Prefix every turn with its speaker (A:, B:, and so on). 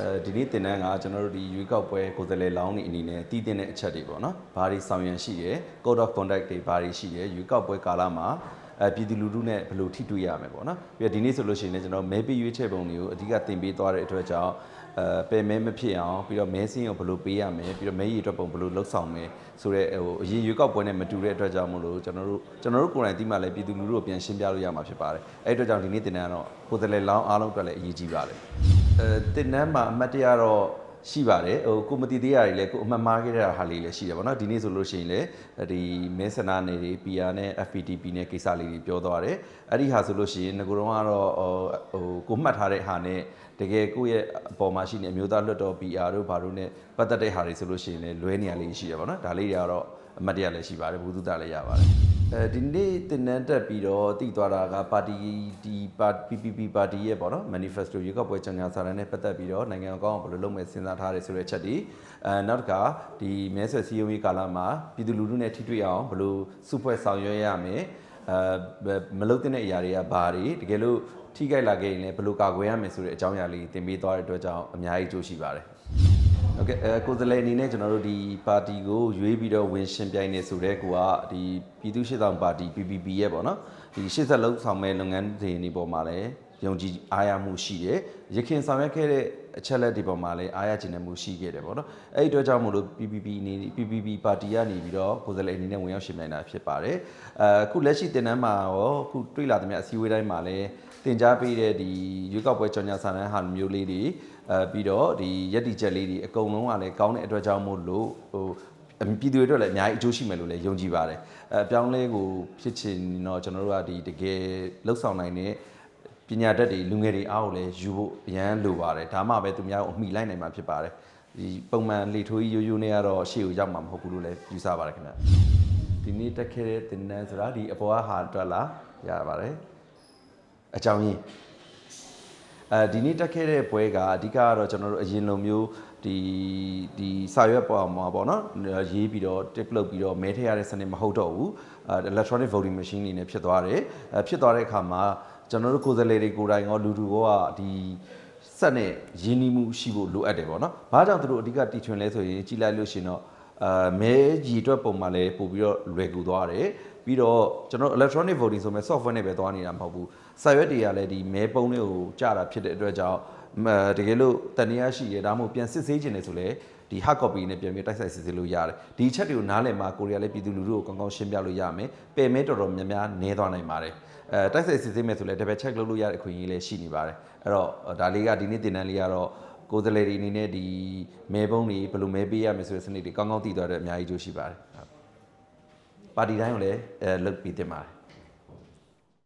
A: အဲဒီနေ့တင်တန်းကကျွန်တော်တို့ဒီရွေးကောက်ပွဲကိုယ်စားလှယ်လောင်းနေအနေနဲ့တည်တင်တဲ့အချက်တွေပေါ့နော်။ဘာတွေဆောင်ရွက်ရှိတယ် code of conduct တွေဘာတွေရှိတယ်ရွေးကောက်ပွဲကာလမှာအဲပြည်သူလူထုနဲ့ဘယ်လိုထိတွေ့ရမယ်ပေါ့နော်။ပြီးတော့ဒီနေ့ဆိုလို့ရှိရင်လည်းကျွန်တော်မဲပေးရွေးချယ်ပုံတွေကိုအဓိကတင်ပေးသွားတဲ့အတွက်ကြောင့်အဲပယ်မဲမဖြစ်အောင်ပြီးတော့မဲစင်းကိုဘယ်လိုပေးရမယ်ပြီးတော့မဲရည်အတွက်ပုံဘယ်လိုလှုပ်ဆောင်မယ်ဆိုတော့ဟိုအရင်ရွေးကောက်ပွဲနဲ့မတူတဲ့အတွက်ကြောင့်မလို့ကျွန်တော်တို့ကျွန်တော်တို့ကိုယ်တိုင်ဒီမှာလည်းပြည်သူလူထုကိုပြန်ရှင်းပြလို့ရမှာဖြစ်ပါတယ်။အဲ့အတွက်ကြောင့်ဒီနေ့တင်တန်းကတော့ကိုယ်စားလှယ်လောင်းအားလုံးအတွက်လည်းအရေးကြီးပါတယ်။ အဲတင်တန်းမှာအမှတ်တရတော့ရှိပါတယ်ဟိုကိုမတီသေးရတယ်လေကိုအမှတ်မှားခဲ့တဲ့ဟာလေးလည်းရှိတယ်ဗောနော်ဒီနေ့ဆိုလို့ရှိရင်လည်းဒီမဲဆန္ဒနယ်တွေ PR နဲ့ FPTP နဲ့ကိစ္စလေးတွေပြောသွားတယ်အဲ့ဒီဟာဆိုလို့ရှိရင်ငကိုတော့ကတော့ဟိုကိုမှတ်ထားတဲ့ဟာနဲ့တကယ်ကိုယ့်ရဲ့အပေါ်မှာရှိနေအမျိုးသားလွှတ်တော် PR တို့ဘာတို့ ਨੇ ပတ်သက်တဲ့ဟာတွေဆိုလို့ရှိရင်လည်းလွဲနေရလေးရှိတယ်ဗောနော်ဒါလေးတွေကတော့ အမှတ်တရလည်းရှိပါတယ်ဘူးသူတလည်းရပါတယ်အဲဒီနေ့တင်နန်းတက်ပြီးတော့တည်သွားတာကပါတီဒီပါ PPP ပါတီရဲ့ပေါ့နော် manifesto ရွေးကောက်ပွဲကြေညာစာတမ်းနဲ့ပတ်သက်ပြီးတော့နိုင်ငံအကောင့်ဘယ်လိုလုပ်မယ်စဉ်းစားထားတယ်ဆိုတဲ့ချက်ဒီအဲနောက်တစ်ခါဒီမဲဆွယ်စည်းရုံးရေးကာလမှာပြည်သူလူထုနဲ့ထိတွေ့အောင်ဘယ်လိုစုဖွဲ့ဆောင်ရွက်ရမယ်အဲမလုပ်တဲ့အရာတွေကဘာတွေတကယ်လို့ထိခိုက်လာခဲ့ရင်လည်းဘယ်လိုကာကွယ်ရမယ်ဆိုတဲ့အကြောင်းအရာလေးသင်ပေးသွားတဲ့အတွက်ကြောင့်အများကြီးကြိုးရှိပါတယ် ဟုတ်ကဲ့အဲကိုယ်စားလှယ်အနေနဲ့ကျွန်တော်တို့ဒီပါတီကိုရွေးပြီးတော့ဝင်ရှင်ပြိုင်နေဆိုတဲ့ကိုကဒီပြည်သူ့ရှေ့ဆောင်ပါတီ PPP ရဲ့ပေါ့နော်ဒီရှေ့ဆက်လုံးဆောင်မဲ့လုပ်ငန်းတွေနေပေါ်မှာလည်း ယုံကြည်အားရမှုရှိတယ်ရခင်ဆောင်ရွက်ခဲ့တဲ့အချက်လက်တွေပေါ်မှာလည်းအားရခြင်းနဲ့မှုရှိခဲ့တယ်ပေါ့နော်အဲ့ဒီအတွက်ကြောင့်မို့လို့ PPP အနေနဲ့ PPP ပါတီကနေပြီးတော့ကိုယ်စားလှယ်အနေနဲ့ဝင်ရောက်ရှင်ပြိုင်တာဖြစ်ပါတယ်အခုလက်ရှိတင်နန်းမှာရောအခုတွေ့လာသမျှအစည်းအဝေးတိုင်းမှာလည်းတင် जा ပေးတဲ့ဒီရွေးကောက်ပွဲကြော်ညာစာတမ်းဟာမျိုးလေးတွေအဲပြီးတော့ဒီရက်တီချက်လေးတွေအကုန်လုံးကလည်းကောင်းတဲ့အတွက်ကြောင့်မို့လို့ဟိုအပြည်သူတွေအတွက်လည်းအများကြီးအကျိုးရှိမယ်လို့လည်းယုံကြည်ပါတယ်အဲအပြောင်းလဲကိုဖြစ်ချင်တော့ကျွန်တော်တို့ကဒီတကယ်လှုပ်ဆောင်နိုင်တဲ့ ပညာတတ်တွေလူငယ်တွေအားကိုလည်းယူဖို့အရန်လိုပါတယ်ဒါမှပဲသူများကိုအမိလိုက်နိုင်မှာဖြစ်ပါတယ်ဒီပုံမှန်လေထိုးကြီးရိုးရိုးနဲ့ကတော့ရှေ့ကိုရောက်မှာမဟုတ်ဘူးလို့လည်းယူဆပါတယ်ခင်ဗျဒီနေ့တက်ခဲ့တဲ့တင်နန်းဆိုတာဒီအပေါ်ကဟာအတွက်လားရပါတယ်အကြောင်းရင်းအဲဒီနေ့တက်ခဲ့တဲ့ပွဲကအဓိကကတော့ကျွန်တော်တို့အရင်လိုမျိုး ဒီဒီစာရွက်ပေါ်မှာပေါ့နော်ရေးပြီးတော့ tip လုပ်ပြီးတော့မဲထည့်ရတဲ့စနစ်မဟုတ်တော့ဘူးအဲ electronic voting machine နေနဲ့ဖြစ်သွားတယ်အဲဖြစ်သွားတဲ့အခါမှာကျွန်တော်တို့ကိုယ်စားလှယ်တွေကိုယ်တိုင်ရောလူလူကဒီစက်နဲ့ရင်းနှီးမှုရှိဖို့လိုအပ်တယ်ပေါ့နော်။ဘာကြောင့်သူတို့အဓိကတီထွင်လဲဆိုရင်ကြည်လိုက်လို့ရှိရင်တော့ အာမဲကြီးအတွက်ပုံမှာလည်းပို့ပြီးတော့လွယ်ကူသွားတယ်။ပြီးတော့ကျွန်တော် electronic voting ဆိုမဲ့ software နဲ့ပဲသွားနေတာမဟုတ်ဘူး။စာရွက်တွေကလည်းဒီမဲပုံးလေးကိုကြာတာဖြစ်တဲ့အတွက်ကြောင့်မတကယ်လို့တန်တရားရှိရဒါမှမဟုတ်ပြန်စစ်ဆေးခြင်းလေဆိုလေဒီ hard copy နဲ့ပြန်ပြီးတိုက်ဆိုင်စစ်ဆေးလို့ရတယ်။ဒီအချက်တွေကိုနားလည်မှာကိုရီးယားလည်းပြည်သူလူထုကိုကောင်းကောင်းရှင်းပြလို့ရမယ်။ပယ်မဲတော်တော်များများနည်းသွားနိုင်ပါတယ်။အဲတိုက်ဆိုင်စစ်ဆေးမယ်ဆိုလဲ double check လုပ်လို့ရတဲ့အခွင့်အရေးလည်းရှိနေပါတယ်။အဲ့တော့ဒါလေးကဒီနေ့တင်တန်းလေးကတော့ ကိုယ်စားလှယ်တွေအနေနဲ့ဒီမဲပုံးတွေဘယ်လိုမဲပေးရမယ်ဆိုတဲ့စနစ်တွေကောင်းကောင်းသိသွားတဲ့အများကြီးကျိုးရှိပါတယ်။ဟုတ်ပါတီတိုင်းကိုလည်းအဲလုပ်ပြီးတင်ပါတယ်